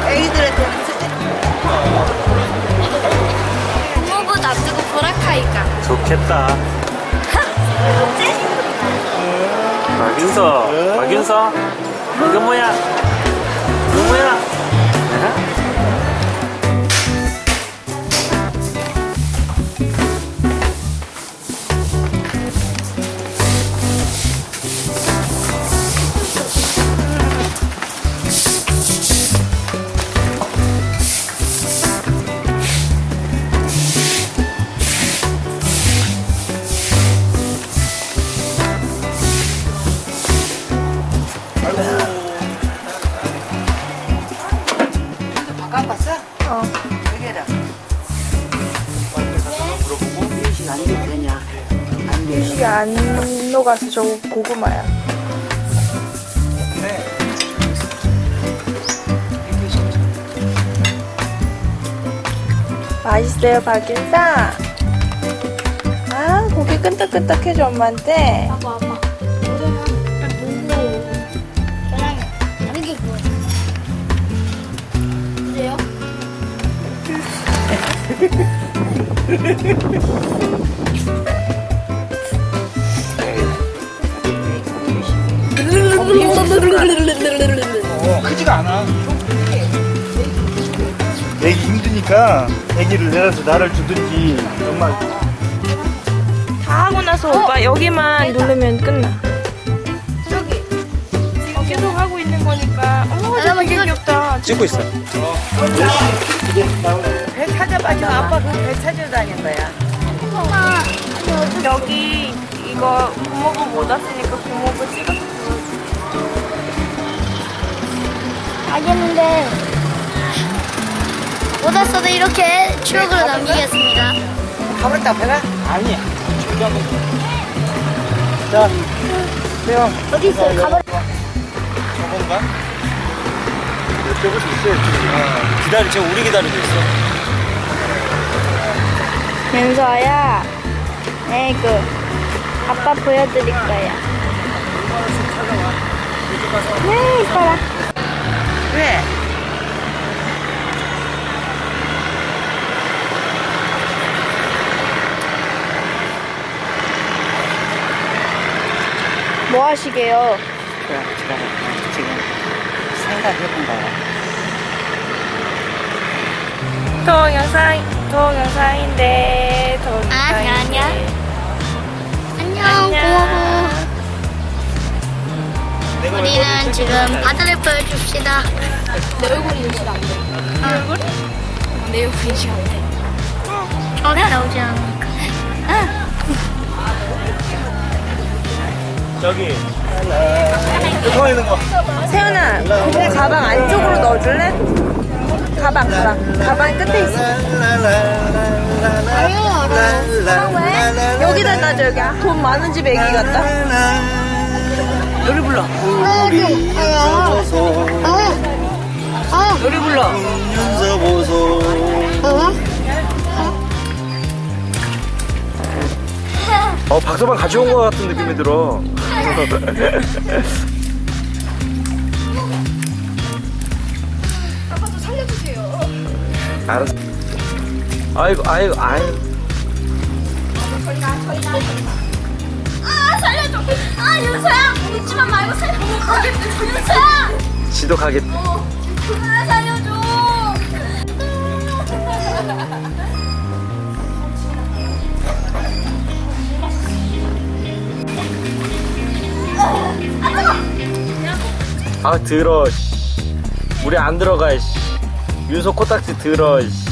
비밀이에요? 애기들한테 무슨 부모부 놔두고 보라카이가. 좋겠다. 박윤서, 박윤서, 이거 뭐야? 이거 뭐야? 이게 안 녹아서 저거 고구마야. 맛있어요, 박인사? 아, 고기 끈적끈적해져, 엄마한테. 크지가 않아. 애기 힘드니까 애기를 내려서 나를 주든지 정말 다 하고 나서 오빠 여기만 누르면 끝나. 저기 지금 계속 하고 있는 거니까. 어머, 저 되게 귀엽다. 찍고 있어. 배 찾아봐. 저 아빠 그 배 찾으러 다닌 거야. 엄마 여기 이거 고모부 못 왔으니까 고모부 찍었어. 알겠는데 못 왔어도 이렇게 추억으로 남기겠습니다 가버렸다 배가? 아니야. 자, 태영. 어디 있어요? 가버 저건가? 여쭤볼 수 있어요. 지금. 기다리, 지금 우리 기다리고 있어. 민서야, 에이구, 아빠 보여드릴 거야. 네, 이뻐라. 왜? 뭐 하시게요? 그래, 지금, 지금 생각해본 거야. 동영상, 동영상인데, 동영상인데. 아니야, 아니야. 안녕 고마워 우리는 지금 바다를 보여줍시다 내 얼굴이 인식 안 돼 내 얼굴이? 내 얼굴이 인식 안돼 저기 나오지 않으니까 저기. 통화 있는 거. 세연아, 고모 가방 안쪽으로 넣어줄래? 가방, 가방. 가방 끝에 있어. 여기다 놔줘, 여기. 돈 많은 집 애기 같다. 노래 불러. 노래 불러. 윤서 보소. 어, 박서방 가져온 것 같은 느낌이 들어. 아빠 좀 살려주세요. 알았어. 아이고, 아이고, 아이고. 아 살려줘 아 윤서야 웃지만 말고 살려줘 윤서야 지도 가겠다. 아 살려줘 아, 들어, 씨. 물에 안 들어가, 씨. 윤소 코딱지 들어, 씨. 사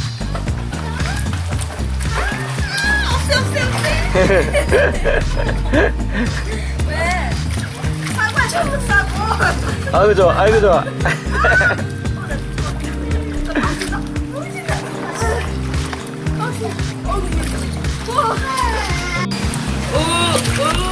천원 싸고 아 그죠? 아 그죠? 아, 오, 오.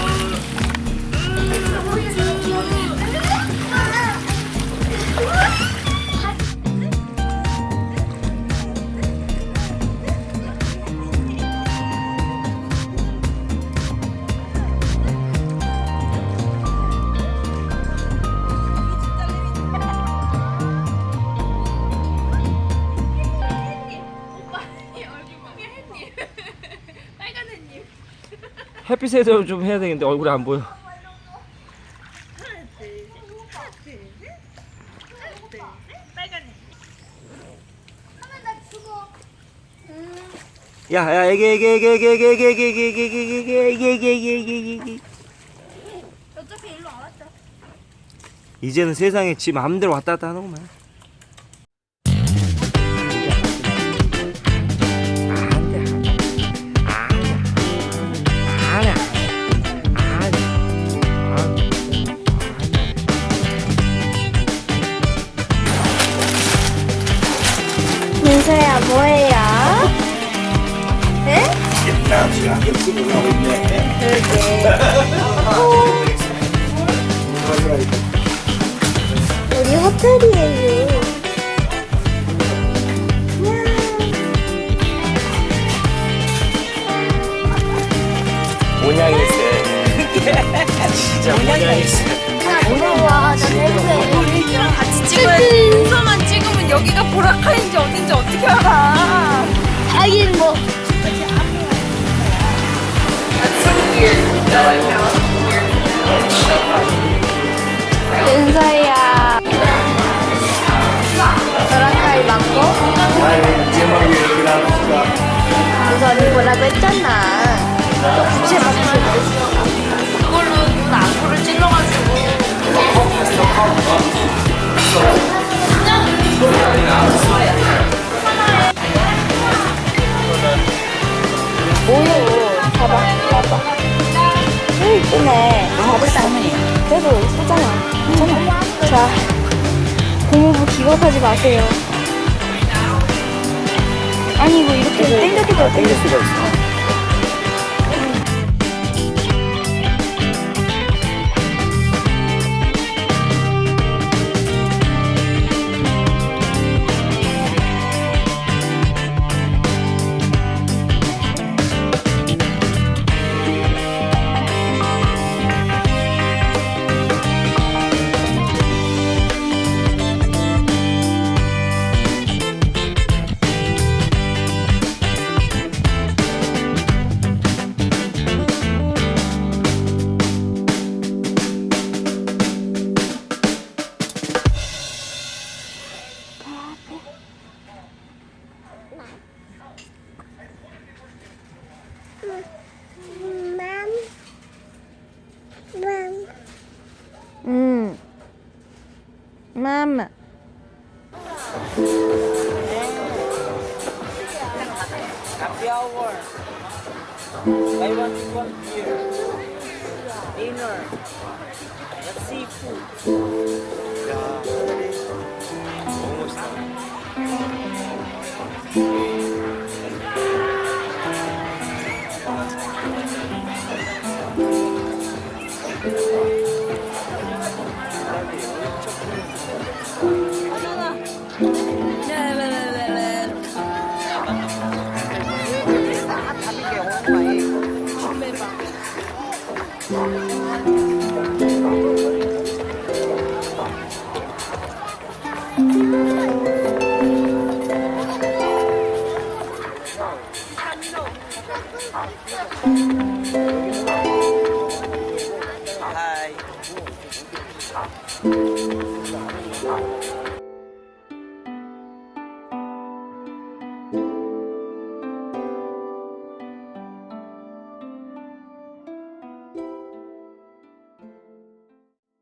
햇빛에 좀 해야 되겠는데 얼굴이 안 보여. 야, 야, 애기, 애기, 애기, 애기, 애기, 애기, 애기, 애기, 애기, 애기, 애기, 애기, 애기, 애기, 애기, 애기. 어차피 일로 안 왔죠. 이제는 세상에 지 마음대로 왔다 갔다 하는구만. 그러게. 우리 호텔이에요. 모양일세. 진짜 모양일세. 무서워. 나 냄새. 같이 찍어야 순서만 찍으면 여기가 보라카인지 했잖아. 부채 부채. 그걸로 악보를 찔러가지고 뭐요? 봐봐, 봐봐. 왜 이쁘네. 봐보자. 그래도 예쁘잖아. 괜찮아. 자, 고무부 기겁하지 마세요. 아니, 이거 이렇게 땡겨도 돼. 땡길 수가 있어. I want one take one beer, dinner, the seafood. Yeah, almost done. Thank.